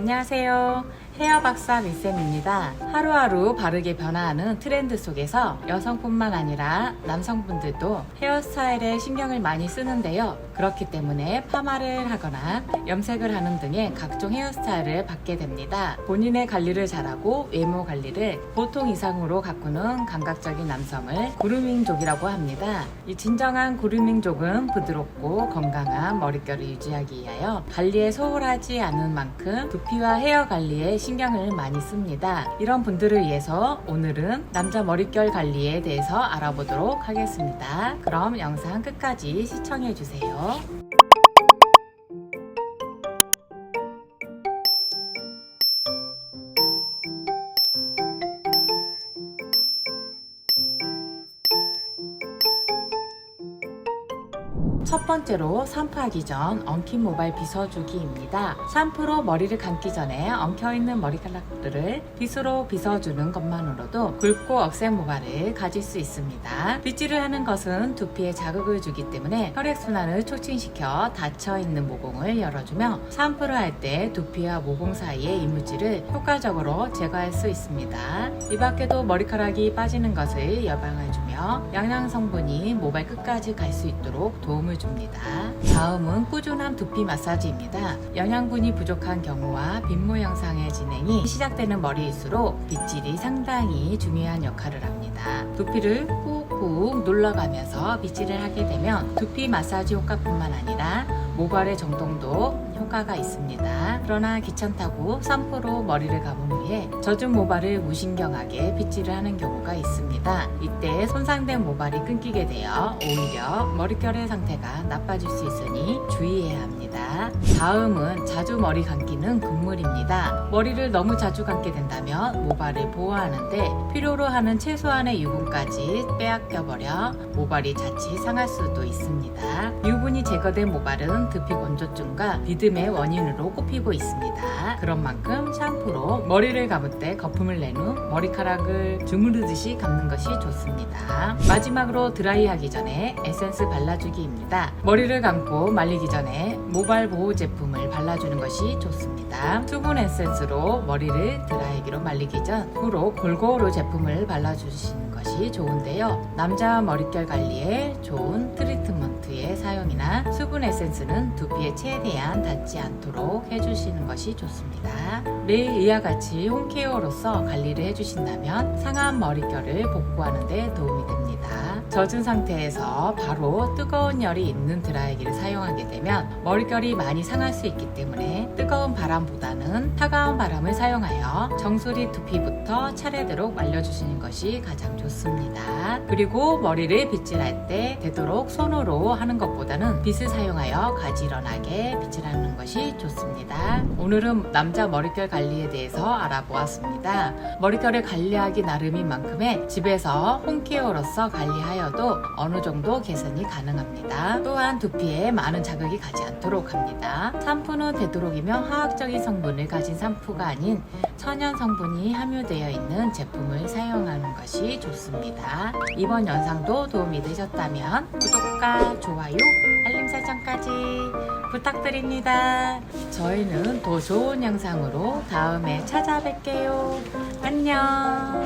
안녕하세요. 헤어 박사 미쌤입니다. 하루하루 바르게 변화하는 트렌드 속에서 여성뿐만 아니라 남성분들도 헤어스타일에 신경을 많이 쓰는데요. 그렇기 때문에 파마를 하거나 염색을 하는 등의 각종 헤어스타일을 받게 됩니다. 본인의 관리를 잘하고 외모 관리를 보통 이상으로 가꾸는 감각적인 남성을 구루밍족이라고 합니다. 이 진정한 구루밍족은 부드럽고 건강한 머릿결을 유지하기 위하여 관리에 소홀하지 않은 만큼 두피와 헤어 관리에 신경을 많이 씁니다. 이런 분들을 위해서 오늘은 남자 머릿결 관리에 대해서 알아보도록 하겠습니다. 그럼 영상 끝까지 시청해 주세요. 첫 번째로 샴푸하기 전 엉킨 모발 빗어주기입니다. 샴푸로 머리를 감기 전에 엉켜있는 머리카락들을 빗으로 빗어주는 것만으로도 굵고 억센 모발을 가질 수 있습니다. 빗질을 하는 것은 두피에 자극을 주기 때문에 혈액순환을 촉진시켜 닫혀있는 모공을 열어주며 샴푸를 할 때 두피와 모공 사이의 이물질을 효과적으로 제거할 수 있습니다. 이 밖에도 머리카락이 빠지는 것을 예방해주며 영양 성분이 모발 끝까지 갈 수 있도록 도움을 줍니다. 다음은 꾸준한 두피 마사지입니다. 영양분이 부족한 경우와 빈모 형상의 진행이 시작되는 머리일수록 빗질이 상당히 중요한 역할을 합니다. 두피를 꾹꾹 눌러가면서 빗질을 하게 되면 두피 마사지 효과뿐만 아니라 모발의 정돈도 효과가 있습니다. 그러나 귀찮다고 샴푸로 머리를 감은 후에 젖은 모발을 무신경하게 빗질을 하는 경우가 있습니다. 이때 손상된 모발이 끊기게 되어 오히려 머릿결의 상태가 나빠질 수 있으니 주의해야 합니다. 다음은 자주 머리 감기는 금물입니다. 머리를 너무 자주 감게 된다면 모발을 보호하는데 필요로 하는 최소한의 유분까지 빼앗겨버려 모발이 자칫 상할 수도 있습니다. 유분이 제거된 모발은 두피 건조증과 비듬의 원인으로 꼽히고 있습니다. 그런 만큼 샴푸로 머리를 감을 때 거품을 낸 후 머리카락을 주무르듯이 감는 것이 좋습니다. 마지막으로 드라이하기 전에 에센스 발라주기입니다. 머리를 감고 말리기 전에 모발 보호 제품을 발라주는 것이 좋습니다. 수분 에센스로 머리를 드라이기로 말리기 전 후로 골고루 제품을 발라주시는 것이 좋은데요. 남자 머릿결 관리에 좋은 사용이나 수분 에센스는 두피에 최대한 닿지 않도록 해주시는 것이 좋습니다. 매일 이와 같이 홈케어로서 관리를 해주신다면 상한 머릿결을 복구하는 데 도움이 됩니다. 젖은 상태에서 바로 뜨거운 열이 있는 드라이기를 사용하게 되면 머릿결이 많이 상할 수 있기 때문에 뜨거운 바람보다는 차가운 바람을 사용하여 정수리 두피부터 차례대로 말려주시는 것이 가장 좋습니다. 그리고 머리를 빗질할 때 되도록 손으로 하는 것보다는 빗을 사용하여 가지런하게 빗질하는 것이 좋습니다. 오늘은 남자 머릿결 관리에 대해서 알아보았습니다. 머릿결을 관리하기 나름인 만큼의 집에서 홈케어로서 관리 하여도 어느 정도 개선이 가능합니다. 또한 두피에 많은 자극이 가지 않도록 합니다. 샴푸는 되도록이면 화학적인 성분을 가진 샴푸가 아닌 천연 성분이 함유되어 있는 제품을 사용하는 것이 좋습니다. 이번 영상도 도움이 되셨다면 구독과 좋아요, 알림 설정까지 부탁드립니다. 저희는 더 좋은 영상으로 다음에 찾아뵐게요. 안녕.